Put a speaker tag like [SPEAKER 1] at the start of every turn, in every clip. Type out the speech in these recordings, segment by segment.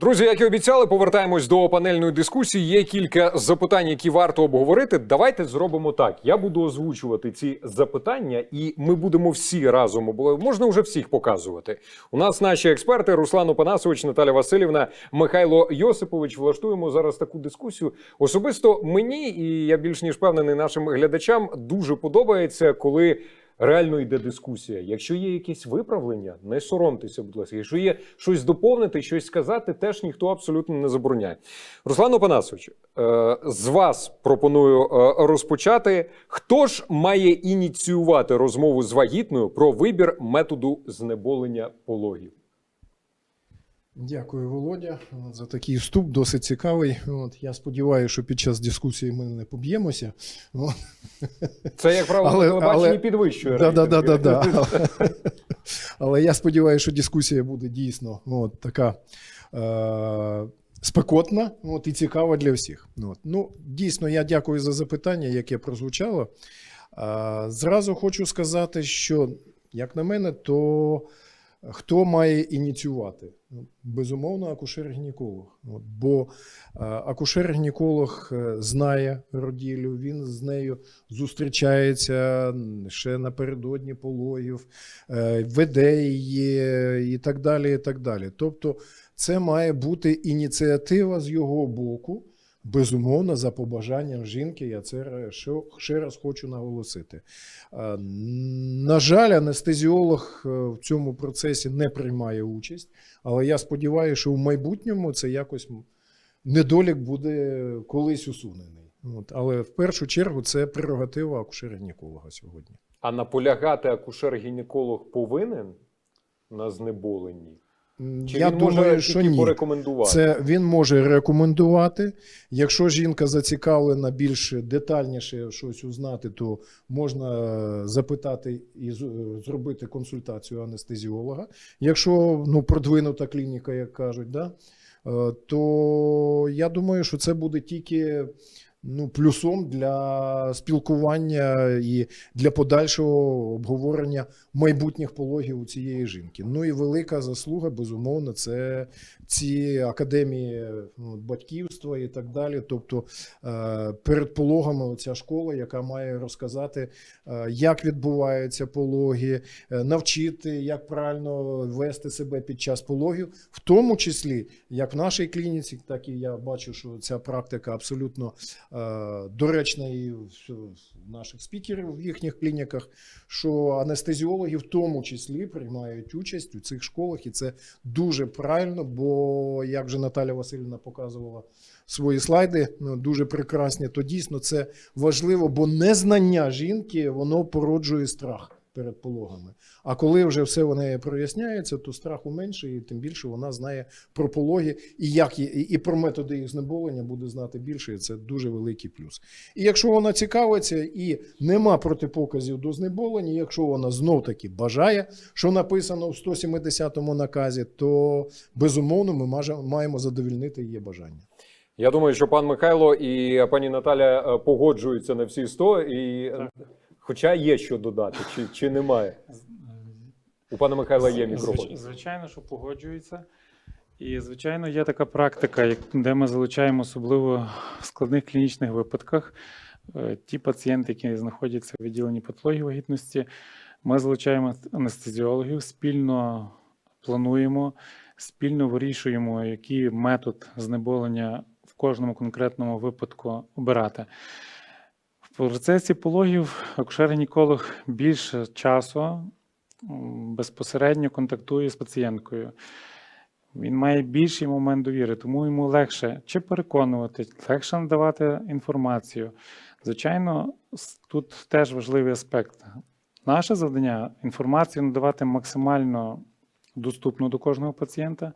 [SPEAKER 1] Друзі, як і обіцяли, повертаємось до панельної дискусії. Є кілька запитань, які варто обговорити. Давайте зробимо так. Я буду озвучувати ці запитання, і ми будемо всі разом обговорювати. Можна вже всіх показувати. У нас наші експерти Руслан Опанасович, Наталя Васильівна, Михайло Йосипович. Влаштуємо зараз таку дискусію. Особисто мені, і я більш ніж впевнений нашим глядачам, дуже подобається, коли. Реально йде дискусія. Якщо є якісь виправлення, не соромтеся, будь ласка. Якщо є щось доповнити, щось сказати, теж ніхто абсолютно не забороняє. Руслан Опанасович, е, з вас пропоную е, розпочати. Хто ж має ініціювати розмову з вагітною про вибір методу знеболення пологів?
[SPEAKER 2] Дякую, Володя, за такий вступ, досить цікавий. От, я сподіваюся, що під час дискусії ми не поб'ємося.
[SPEAKER 1] Це як правило
[SPEAKER 2] Але-
[SPEAKER 1] на телебаченні
[SPEAKER 2] але-
[SPEAKER 1] підвищує.
[SPEAKER 2] Да, да, да, да, да. Але, але я сподіваюся, що дискусія буде дійсно от, така е, спекотна от, і цікава для всіх. От. Ну, дійсно, я дякую за запитання, яке прозвучало. Е, зразу хочу сказати, що, як на мене, то хто має ініціювати? Безумовно, акушер-гінеколог. Бо е, акушер-гінеколог е, знає роділю, він з нею зустрічається ще напередодні пологів, е, веде її і так далі. і так далі. Тобто, це має бути ініціатива з його боку. Безумовно, за побажанням жінки, я це ще раз хочу наголосити. Е, На жаль, анестезіолог е, в цьому процесі не приймає участь, але я сподіваюся, що в майбутньому це якось недолік буде колись усунений. От. Але в першу чергу це прерогатива акушера-гінеколога сьогодні.
[SPEAKER 1] А наполягати акушер-гінеколог повинен на знеболенні? Чи
[SPEAKER 2] я
[SPEAKER 1] він
[SPEAKER 2] думаю,
[SPEAKER 1] може
[SPEAKER 2] що ні.
[SPEAKER 1] порекомендувати?
[SPEAKER 2] Це він може рекомендувати. Якщо жінка зацікавлена більше детальніше щось узнати, то можна е, запитати і е, зробити консультацію анестезіолога. Якщо ну, продвинута клініка, як кажуть, да? е, то я думаю, що це буде тільки ну, плюсом для спілкування і для подальшого обговорення майбутніх пологів у цієї жінки. Ну і велика заслуга, безумовно, це ці академії ну, батьківства і так далі. Тобто е, перед пологами ця школа, яка має розказати, е, як відбуваються пологи, е, навчити, як правильно вести себе під час пологів, в тому числі як в нашій клініці, так і я бачу, що ця практика абсолютно е, доречна і наших спікерів в їхніх клініках, що анестезіологи в тому числі приймають участь у цих школах, і це дуже правильно. Бо як вже Наталя Васильівна показувала свої слайди, ну, дуже прекрасні, то дійсно це важливо, бо незнання жінки воно породжує страх. Перед пологами. А коли вже все в неї проясняється, то страху менше, і тим більше вона знає про пологи і як і, і про методи їх знеболення буде знати більше. І це дуже великий плюс. І якщо вона цікавиться і нема протипоказів до знеболення, якщо вона знов таки бажає, що написано в 170-му наказі, то безумовно ми маже- маємо задовільнити її бажання.
[SPEAKER 1] Я думаю, що пан Михайло і пані Наталя е, погоджуються на всі 100, і е, хоча є що додати, чи, чи немає. У пана Михайла є мікрофон.
[SPEAKER 3] Звичайно, що погоджується. І, звичайно, є така практика, де ми залучаємо особливо в складних клінічних випадках е, ті пацієнти, які знаходяться в відділенні патології вагітності. Ми залучаємо анестезіологів, спільно плануємо, спільно вирішуємо, який метод знеболення в кожному конкретному випадку обирати. Процесі пологів акушер-гінеколог більше часу безпосередньо контактує з пацієнткою. Він має більший момент довіри, тому йому легше чи переконувати, легше надавати інформацію. Звичайно, тут теж важливий аспект. Наше завдання інформацію надавати максимально доступно до кожного пацієнта,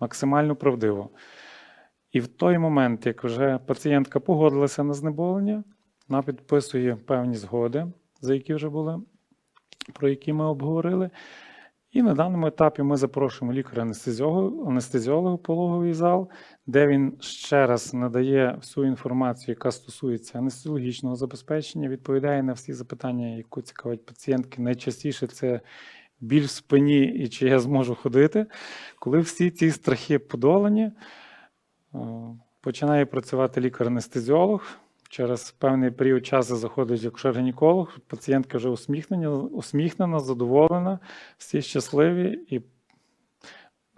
[SPEAKER 3] максимально правдиво. І в той момент, як вже пацієнтка погодилася на знеболення, вона підписує певні згоди, за які вже були, про які ми обговорили. І на даному етапі ми запрошуємо лікаря-анестезіолога пологовий зал, де він ще раз надає всю інформацію, яка стосується анестезіологічного забезпечення, відповідає на всі запитання, які цікавить пацієнтки. Найчастіше це біль в спині і чи я зможу ходити. Коли всі ці страхи подолані, е, починає працювати лікар-анестезіолог. Через певний період часу заходить акушер-гінеколог, пацієнтка вже усміхнена, усміхнена, задоволена, всі щасливі і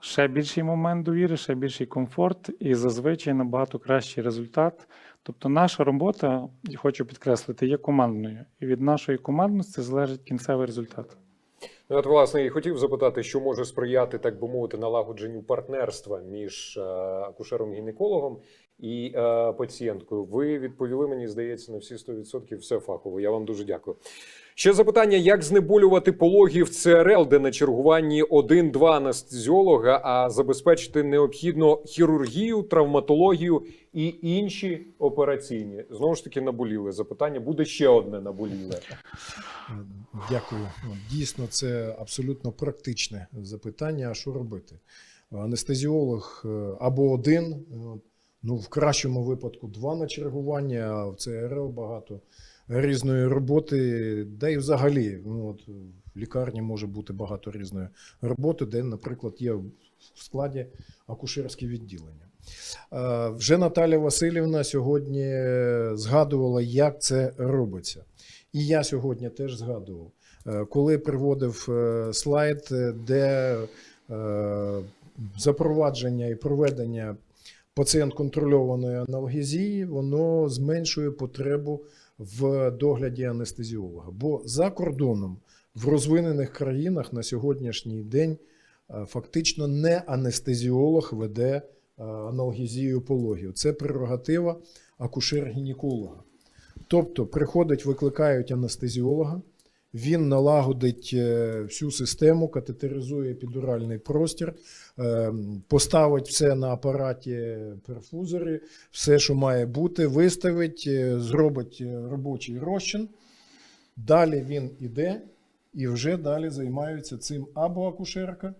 [SPEAKER 3] ще більший момент довіри, ще більший комфорт і зазвичай набагато кращий результат. Тобто наша робота, хочу підкреслити, є командною. І від нашої командності залежить кінцевий результат.
[SPEAKER 1] Ну, от, власне, і хотів запитати, що може сприяти, так би мовити, налагодженню партнерства між е, акушером-гінекологом і е, пацієнткою. Ви відповіли, мені здається, на всі 100% все фахово. Я вам дуже дякую. Ще запитання: як знеболювати пологи в ЦРЛ, де на чергуванні один-два анестезіолога, а забезпечити необхідно хірургію, травматологію і інші операційні? Знову ж таки, наболіле запитання. Буде ще одне наболіле.
[SPEAKER 2] Дякую. Дійсно, це абсолютно практичне запитання. А що робити? Анестезіолог е, або один, е, ну в кращому випадку два на чергування, в ЦРЛ багато різної роботи, да і взагалі ну, от, в лікарні може бути багато різної роботи, де, наприклад, є в складі акушерське відділення. Вже Наталя Васильівна сьогодні згадувала, як це робиться. І я сьогодні теж згадував, Е, коли приводив е, слайд, е, де запровадження і проведення пацієнт-контрольованої аналгезії, воно зменшує потребу в догляді анестезіолога. Бо за кордоном в розвинених країнах на сьогоднішній день е, фактично не анестезіолог веде е, аналгезію пологів. Це прерогатива акушер-гінеколога. Тобто приходить, викликають анестезіолога, він налагодить е, всю систему, катетеризує епідуральний простір, е, поставить все на апараті перфузори, все, що має бути, виставить, е, зробить робочий розчин. Далі він іде і вже далі займаються цим або акушерка,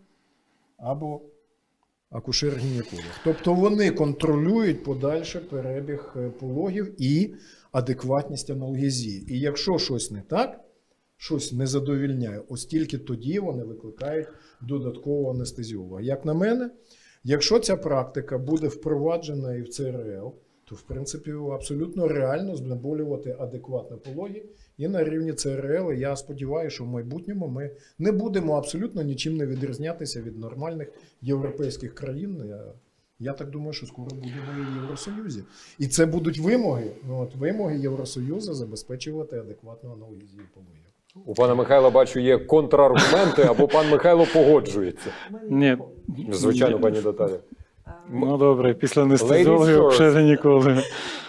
[SPEAKER 2] або акушер-гінеколог. Тобто вони контролюють подальший перебіг пологів і адекватність аналгезії. І якщо щось не так, щось не задовільняє, ось тільки тоді вони викликають додаткового анестезіолога. Як на мене, якщо ця практика буде впроваджена і в ЦРЛ, то в принципі абсолютно реально знеболювати адекватно пологи і на рівні ЦРЛ. Я сподіваюся, що в майбутньому ми не будемо абсолютно нічим не відрізнятися від нормальних європейських країн. Я, так думаю, що скоро будемо і в Євросоюзі. І це будуть вимоги. От вимоги Євросоюзу забезпечувати адекватну аналогію пологів.
[SPEAKER 1] У пана Михайла бачу, є контраргументи, або пан Михайло погоджується.
[SPEAKER 3] Ні,
[SPEAKER 1] Звичайно, пані Наталя.
[SPEAKER 3] ну добре, після
[SPEAKER 1] first.
[SPEAKER 3] вже ніколи.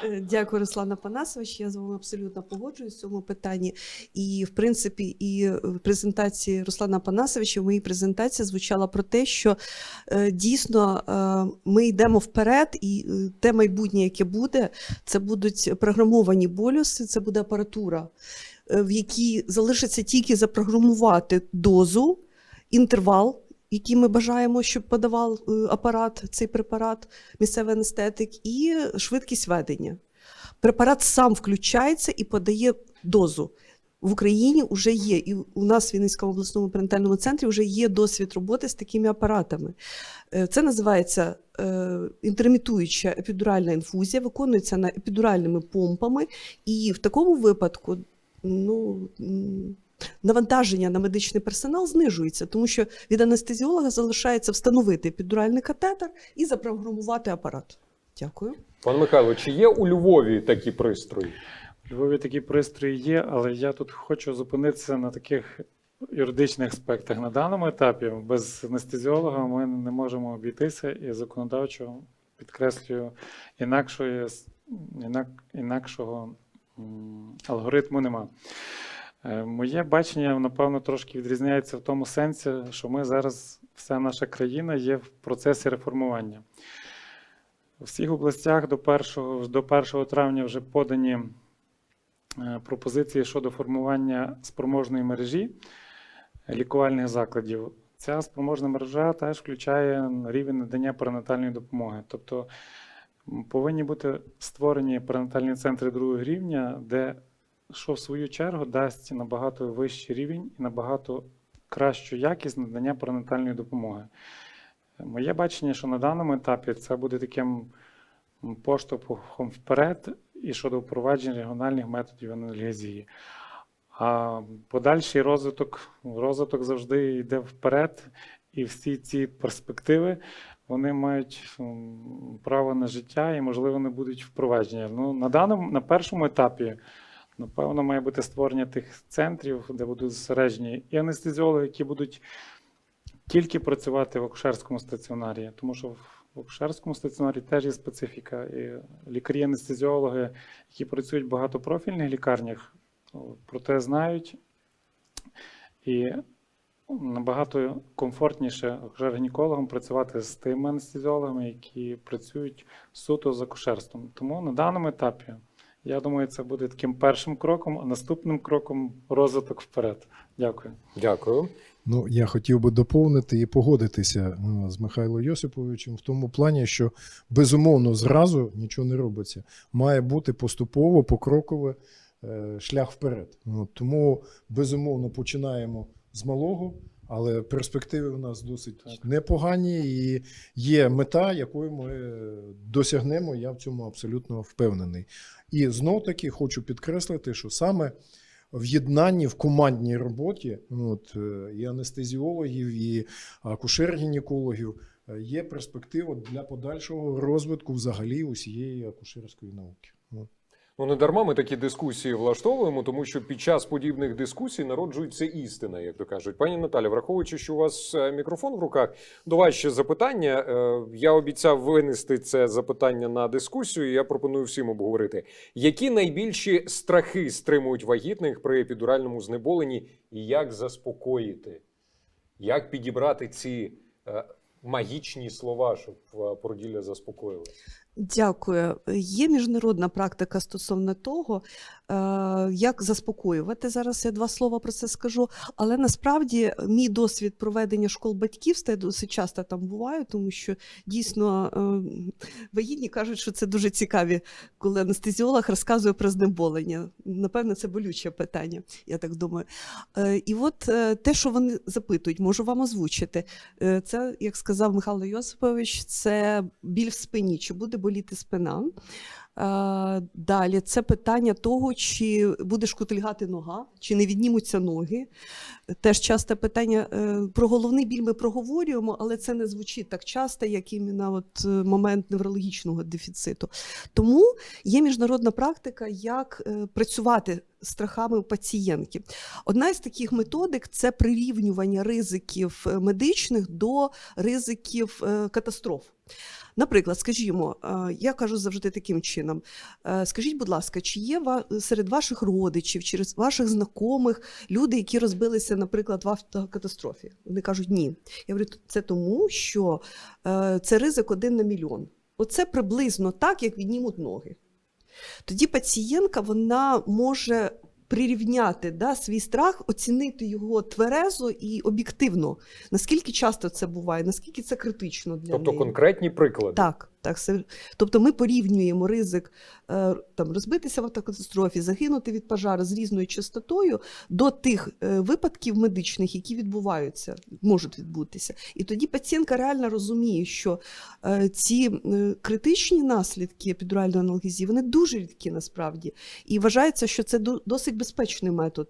[SPEAKER 4] Е, Дякую, Руслан Апанасович. Я з вами абсолютно погоджуюсь в цьому питанні. І, в принципі, і в презентації Руслана Апанасовича, в моїй презентації звучало про те, що е, дійсно е, ми йдемо вперед, і те майбутнє, яке буде, це будуть програмовані болюси, це буде апаратура, в якій залишиться тільки запрограмувати дозу, інтервал. Який ми бажаємо, щоб подавав е, апарат, цей препарат, місцевий анестетик, і швидкість ведення. Препарат сам включається і подає дозу. В Україні вже є, і у нас в Вінницькому обласному перинатальному центрі вже є досвід роботи з такими апаратами. Е, Це називається е, інтермітуюча епідуральна інфузія, виконується на епідуральними помпами, і в такому випадку ну, навантаження на медичний персонал знижується, тому що від анестезіолога залишається встановити епідуральний катетер і запрограмувати апарат. Дякую.
[SPEAKER 1] Пан Михайло, чи є у Львові такі пристрої?
[SPEAKER 3] У Львові такі пристрої є, але я тут хочу зупинитися на таких юридичних аспектах. На даному етапі без анестезіолога ми не можемо обійтися і законодавчо підкреслюю інакшої, інак, інакшого алгоритму нема. Е, Моє бачення, напевно, трошки відрізняється в тому сенсі, що ми зараз, вся наша країна є в процесі реформування. У всіх областях до 1, до 1 травня вже подані е, пропозиції щодо формування спроможної мережі лікувальних закладів. Ця спроможна мережа теж включає рівень надання перинатальної допомоги. Тобто повинні бути створені перинатальні центри другого рівня, де що в свою чергу дасть набагато вищий рівень і набагато кращу якість надання перинатальної допомоги. Моє бачення, що на даному етапі це буде таким поштовхом вперед і щодо впровадження регіональних методів аналгезії. А подальший розвиток, розвиток завжди йде вперед, і всі ці перспективи вони мають право на життя і, можливо, не будуть впровадження. Ну, на даному, на першому етапі, напевно, має бути створення тих центрів, де будуть зосереджені і анестезіологи, які будуть тільки працювати в акушерському стаціонарі, тому що в акушерському стаціонарі теж є специфіка. І лікарі-анестезіологи, які працюють в багатопрофільних лікарнях, про те знають. І набагато комфортніше акушер-гінекологам працювати з тими анестезіологами, які працюють суто з акушерством. Тому на даному етапі, я думаю, це буде таким першим кроком, а наступним кроком розвиток вперед. Дякую.
[SPEAKER 1] Дякую.
[SPEAKER 2] Ну, я хотів би доповнити і погодитися е, з Михайлом Йосиповичем в тому плані, що безумовно зразу нічого не робиться. Має бути поступово, покроково е, шлях вперед. Ну, тому безумовно починаємо з малого, але перспективи у нас досить
[SPEAKER 3] Так.
[SPEAKER 2] непогані, і є мета, якою ми досягнемо. Я в цьому абсолютно впевнений. І знов таки хочу підкреслити, що саме в єднанні в командній роботі от, е, і анестезіологів, і акушер-гінекологів е, є перспектива для подальшого розвитку взагалі усієї акушерської науки.
[SPEAKER 1] Ну, не дарма ми такі дискусії влаштовуємо, тому що під час подібних дискусій народжується істина, як то кажуть. Пані Наталя, враховуючи, що у вас е, мікрофон в руках, до вас ще запитання. Е, Я обіцяв винести це запитання на дискусію. Я пропоную всім обговорити. Які найбільші страхи стримують вагітних при епідуральному знеболенні, і як заспокоїти? Як підібрати ці е, магічні слова, щоб породілля заспокоїли?
[SPEAKER 4] Дякую. Є міжнародна практика стосовно того, е, як заспокоювати. Зараз я два слова про це скажу. Але насправді мій досвід проведення школ батьківства я досить часто там буваю, тому що дійсно е, вагітні кажуть, що це дуже цікаві, коли анестезіолог розказує про знеболення. Напевно, це болюче питання, я так думаю. Е, І от е, те, що вони запитують, можу вам озвучити. Е, Це, як сказав Михайло Йосипович, це біль в спині. Чи буде боліти спина? Е, Далі це питання того, чи буде шкутильгати нога, чи не віднімуться ноги. Теж часто питання е, про головний біль ми проговорюємо, але це не звучить так часто, як іменно от е, момент неврологічного дефіциту. Тому є міжнародна практика, як працювати страхами у пацієнтки. Одна із таких методик це прирівнювання ризиків медичних до ризиків катастроф. Наприклад, скажімо, е, я кажу завжди таким чином: е, скажіть, будь ласка, чи є серед ваших родичів, чи з ваших знайомих люди, які розбилися, наприклад, в автокатастрофі? Вони кажуть, ні. Я говорю, це тому, що е, це ризик один на мільйон. Оце приблизно так, як віднімуть ноги. Тоді пацієнтка вона може прирівняти да, свій страх, оцінити його тверезо і об'єктивно. Наскільки часто це буває, наскільки це критично для
[SPEAKER 1] Тобто
[SPEAKER 4] неї.
[SPEAKER 1] конкретні приклади.
[SPEAKER 4] Так, так. Тобто ми порівнюємо ризик е, там, розбитися в автокатастрофі, загинути від пожару з різною частотою до тих е, випадків медичних, які відбуваються, можуть відбутися. І тоді пацієнтка реально розуміє, що е, ці критичні наслідки епідуральної аналгезії вони дуже рідкі насправді. І вважається, що це до- досить безпечний метод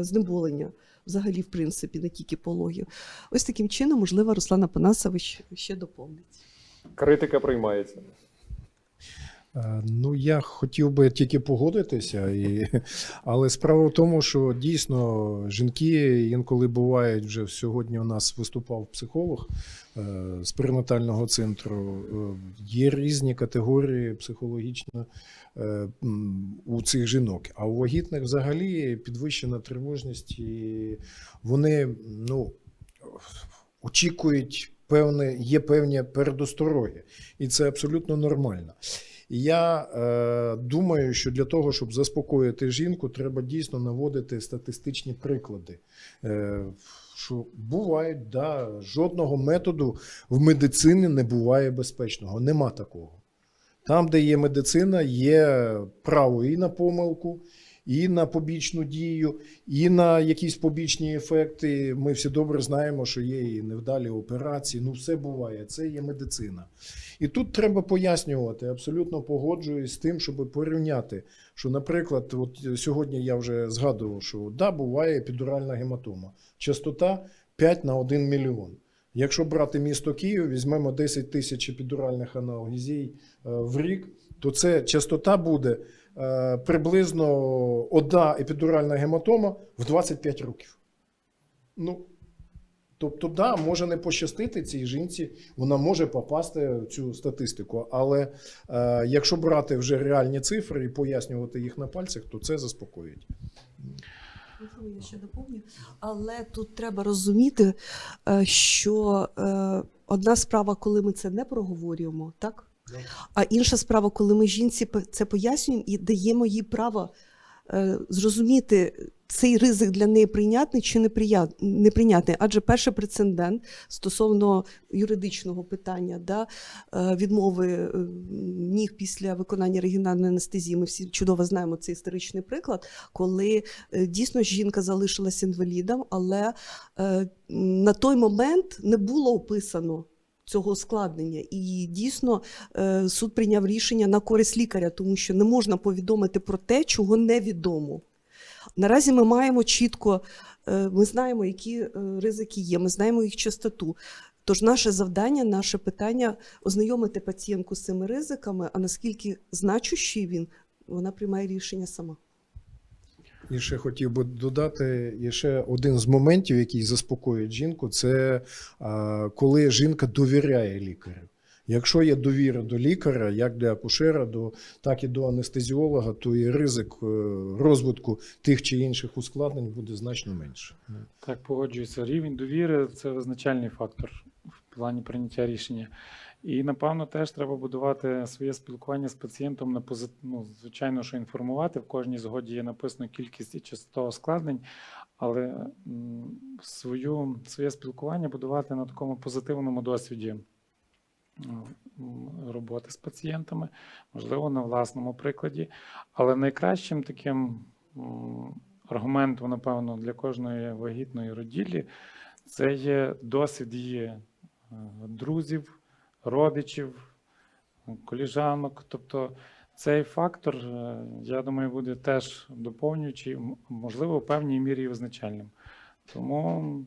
[SPEAKER 4] знеболення. Взагалі, в принципі, не тільки пологів. Ось таким чином, можливо, Руслан Апанасович ще доповнить.
[SPEAKER 1] Критика приймається.
[SPEAKER 2] Е, Ну, я хотів би тільки погодитися, і... але справа в тому, що дійсно жінки інколи бувають вже сьогодні. У нас виступав психолог е, з перинатального центру. Е, Є різні категорії психологічно у цих жінок. А у вагітних взагалі підвищена тривожність, і вони ну, очікують певне, є певні передостороги, і це абсолютно нормально. Я е, думаю, що для того, щоб заспокоїти жінку, треба дійсно наводити статистичні приклади. Е, що бувають, да, жодного методу в медицині не буває безпечного. Нема такого. Там, де є медицина, є право і на помилку, і на побічну дію, і на якісь побічні ефекти. Ми всі добре знаємо, що є і невдалі операції. Ну, все буває. Це є медицина. І тут треба пояснювати. Абсолютно погоджуюсь з тим, щоб порівняти. Що, наприклад, от сьогодні я вже згадував, що да, буває епідуральна гематома. Частота 5 на 1 мільйон. Якщо брати місто Київ, візьмемо 10 тисяч епідуральних аналгезій е, в рік, то це частота буде приблизно одна епідуральна гематома в 25 років. Ну, тобто, да, може не пощастити цій жінці, вона може попасти в цю статистику. Але е, якщо брати вже реальні цифри і пояснювати їх на пальцях, то це заспокоїть.
[SPEAKER 4] Я ще доповню. Але тут треба розуміти, е, що е, одна справа, коли ми це не проговорюємо, так? А інша справа, коли ми жінці це пояснюємо і даємо їй право е, зрозуміти, цей ризик для неї прийнятний чи неприйнятний. Адже перший прецедент стосовно юридичного питання, да, е, відмови е, ніг після виконання регіональної анестезії. Ми всі чудово знаємо цей історичний приклад, коли е, дійсно жінка залишилася інвалідом, але е, на той момент не було описано. Цього ускладнення, і дійсно е, суд прийняв рішення на користь лікаря, тому що не можна повідомити про те, чого невідомо. Наразі ми маємо чітко, е, ми знаємо, які е, ризики є, ми знаємо їх частоту. Тож наше завдання, наше питання ознайомити пацієнтку з цими ризиками, а наскільки значущий він, вона приймає рішення сама.
[SPEAKER 2] І ще хотів би додати і ще один з моментів, який заспокоює жінку, це коли жінка довіряє лікарю. Якщо є довіра до лікаря, як для акушера, до, так і до анестезіолога, то і ризик е, розвитку тих чи інших ускладнень буде значно менше.
[SPEAKER 3] Так, погоджуюся. Рівень довіри це визначальний фактор в плані прийняття рішення. І напевно теж треба будувати своє спілкування з пацієнтом на позит... ну, звичайно, що інформувати. В кожній згоді є написано кількість і частота ускладнень, але свою, своє спілкування будувати на такому позитивному досвіді роботи з пацієнтами, можливо, на власному прикладі. Але найкращим таким аргументом, напевно, для кожної вагітної роділі це є досвід її е, друзів, родичів, коліжанок. Тобто цей фактор, е, я думаю, буде теж доповнюючий, можливо, в певній мірі і визначальним. Тому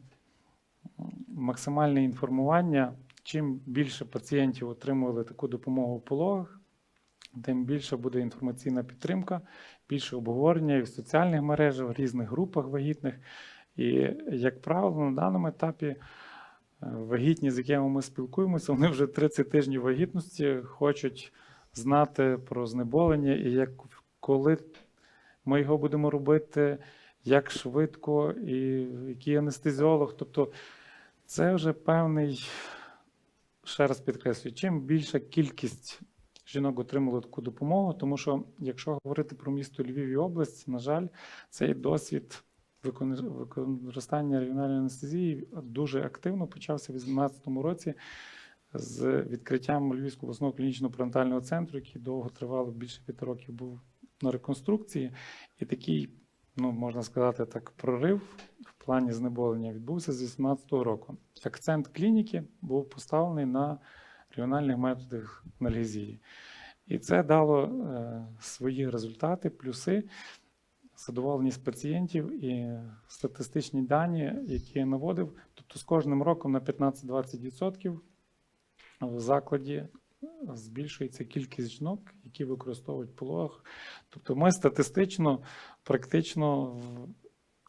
[SPEAKER 3] максимальне інформування, чим більше пацієнтів отримували таку допомогу в пологах, тим більше буде інформаційна підтримка, більше обговорення і в соціальних мережах, в різних групах вагітних. І, як правило, на даному етапі вагітні, з якими ми спілкуємося, вони вже 30 тижнів вагітності хочуть знати про знеболення і як коли ми його будемо робити, як швидко, і який анестезіолог. Тобто це вже певний, ще раз підкреслюю, чим більша кількість жінок отримали таку допомогу, тому що, якщо говорити про місто Львів і область, на жаль, цей досвід використання регіональної анестезії дуже активно почався в 2018 році з відкриттям Львівського обласного клінічного пренатального центру, який довго тривало більше п'яти років, був на реконструкції. І такий, ну можна сказати, так, прорив в плані знеболення відбувся з 2018 року. Акцент клініки був поставлений на регіональних методах анальгезії. І це дало е, свої результати, плюси, задоволеність пацієнтів і статистичні дані, які я наводив. Тобто з кожним роком на 15-20% в закладі збільшується кількість жінок, які використовують пологах. Тобто ми статистично, практично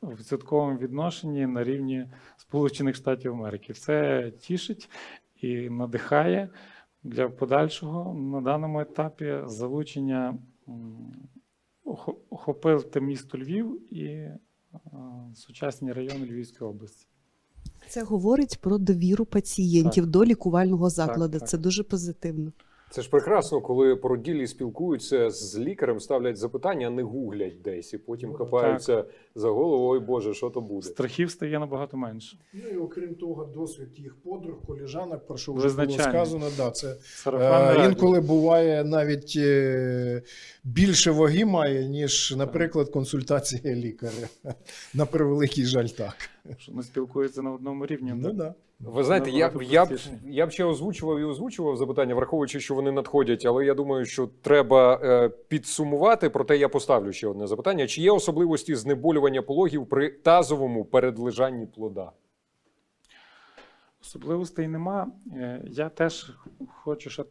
[SPEAKER 3] в відсотковому відношенні на рівні Сполучених Штатів Америки. Це тішить і надихає для подальшого на даному етапі залучення м, охо- охопити місто Львів і е, сучасні райони Львівської області.
[SPEAKER 4] Це говорить про довіру пацієнтів до лікувального закладу.
[SPEAKER 3] так.
[SPEAKER 4] Це дуже позитивно.
[SPEAKER 1] Це ж прекрасно, коли породілі спілкуються з лікарем, ставлять запитання, а не гуглять десь, і потім
[SPEAKER 2] Ну,
[SPEAKER 1] хапаються за голову. Ой Боже, що то буде?
[SPEAKER 3] Страхів стає набагато менше.
[SPEAKER 2] Ну і окрім того, досвід їх подруг, коліжанок, про що вже було сказано, да, це Е. Інколи буває навіть е, більше ваги має, ніж, наприклад, консультація лікаря. На превеликий жаль, так.
[SPEAKER 3] що не спілкуються на одному рівні.
[SPEAKER 2] Ну, да.
[SPEAKER 1] Ви знаєте, я,
[SPEAKER 3] Набагато
[SPEAKER 1] я, б, я б ще озвучував і озвучував запитання, враховуючи, що вони надходять, але я думаю, що треба е, підсумувати. Проте я поставлю ще одне запитання: чи є особливості знеболювання пологів при тазовому передлежанні плода?
[SPEAKER 3] Особливостей нема. Е, Я теж хочу ще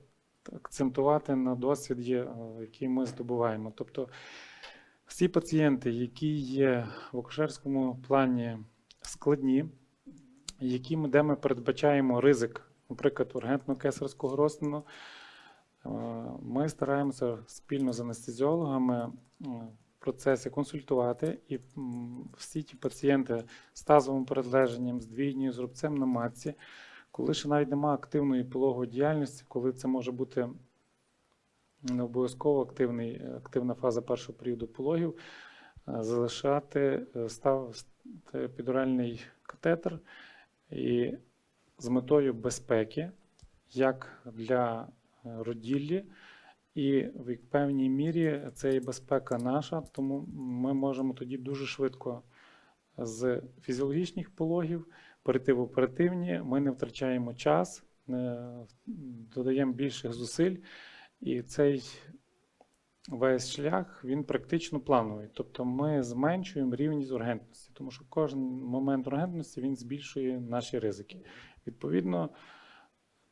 [SPEAKER 3] акцентувати на досвіді, е, який ми здобуваємо. Тобто всі пацієнти, які є в акушерському плані складні, які де ми передбачаємо ризик, наприклад, ургентно-кесарського розтину, е, ми стараємося спільно з анестезіологами е, в процесі консультувати, і всі ті пацієнти з тазовим передлеженням, з двійньою з рубцем на матці, коли ще навіть немає активної пологової діяльності, коли це може бути не обов'язково активна фаза першого періоду пологів, е, залишати став ст- епідуральний катетер і з метою безпеки, як для е, роділлі, і в певній мірі це і безпека наша, тому ми можемо тоді дуже швидко з фізіологічних пологів перейти в оперативні. Ми не втрачаємо час, не додаємо більших зусиль, і цей весь шлях він практично плановий. Тобто ми зменшуємо рівність ургентності, тому що кожен момент ургентності він збільшує наші ризики. Відповідно,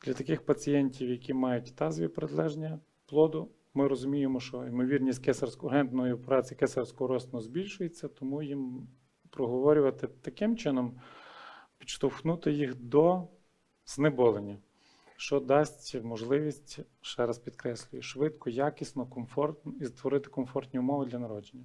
[SPEAKER 3] для таких пацієнтів, які мають тазові передлеження плоду, ми розуміємо, що ймовірність кесарсько-ургентної операції кесарського розтину збільшується, тому їм проговорювати таким чином, підштовхнути їх до знеболення, що дасть можливість, ще раз підкреслюю, швидко, якісно, комфортно і створити комфортні умови для народження.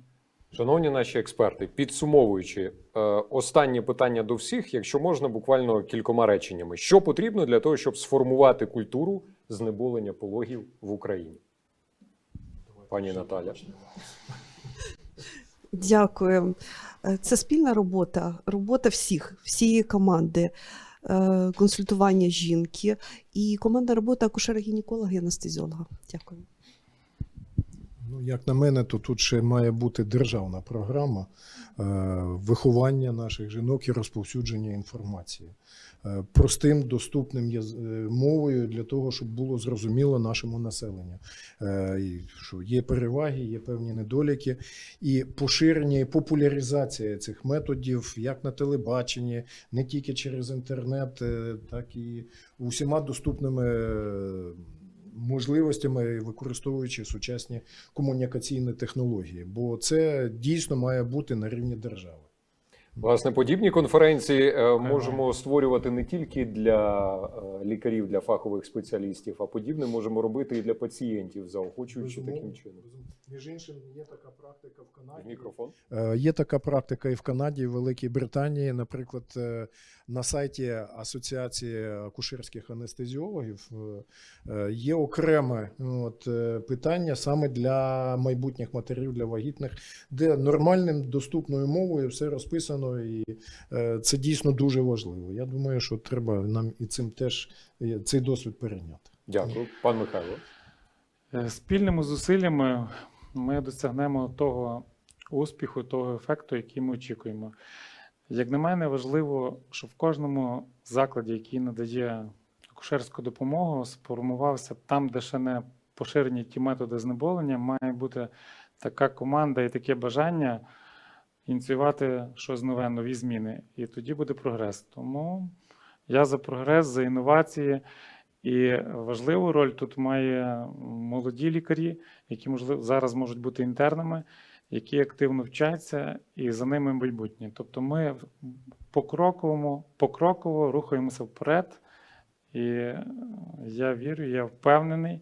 [SPEAKER 1] Шановні наші експерти, підсумовуючи, е, останнє питання до всіх, якщо можна, буквально кількома реченнями. Що потрібно для того, щоб сформувати культуру знеболення пологів в Україні? Пані Наталя.
[SPEAKER 4] Дякую. Е, Це спільна робота, робота всіх, всієї команди, консультування жінки і командна робота акушера-гінеколога і анестезіолога. Дякую.
[SPEAKER 2] Ну, як на мене, то тут ще має бути державна програма е, виховання наших жінок і розповсюдження інформації е, простим, доступним е, мовою для того, щоб було зрозуміло нашому населенню, е, що є переваги, є певні недоліки, і поширення і популяризація цих методів як на телебаченні, не тільки через інтернет, е, так і усіма доступними. е, Можливостями використовуючи сучасні комунікаційні технології, бо це дійсно має бути на рівні держави.
[SPEAKER 1] Власне, подібні конференції е, можемо створювати не тільки для е, лікарів, для фахових спеціалістів, а подібне можемо робити і для пацієнтів, заохочуючи таким чином.
[SPEAKER 2] Між іншим, є така практика в Канаді.
[SPEAKER 1] мікрофон.
[SPEAKER 2] Е, Є така практика і в Канаді, і в Великій Британії. Наприклад, на сайті Асоціації акушерських анестезіологів е, є окреме от, е, питання саме для майбутніх матерів, для вагітних, де нормальним доступною мовою все розписано, і е, це дійсно дуже важливо. Я думаю, що треба нам і цим теж цей досвід перейняти.
[SPEAKER 1] Дякую, пан Михайло.
[SPEAKER 3] Спільними зусиллями ми досягнемо того успіху, того ефекту, який ми очікуємо. Як на мене, важливо, щоб в кожному закладі, який надає акушерську допомогу, сформувався там, де ще не поширені ті методи знеболення, має бути така команда і таке бажання ініціювати щось нове, нові зміни. І тоді буде прогрес. Тому я за прогрес, за інновації. І важливу роль тут має молоді лікарі, які можливо зараз можуть бути інтернами, які активно вчаться, і за ними майбутнє. Тобто ми покроково, покроково рухаємося вперед. І я вірю, я впевнений,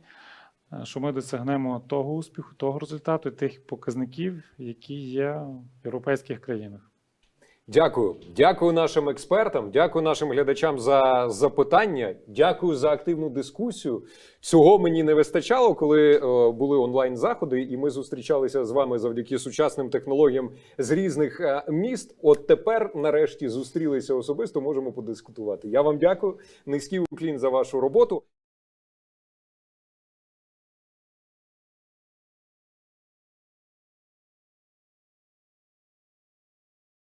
[SPEAKER 3] е, що ми досягнемо того успіху, того результату, тих показників, які є в європейських країнах.
[SPEAKER 1] Дякую, дякую нашим експертам, дякую нашим глядачам за запитання. Дякую за активну дискусію. Цього мені не вистачало, коли е, були онлайн заходи, і ми зустрічалися з вами завдяки сучасним технологіям з різних е, міст. От тепер, нарешті, зустрілися особисто. Можемо подискутувати. Я вам дякую. Низький уклін за вашу роботу.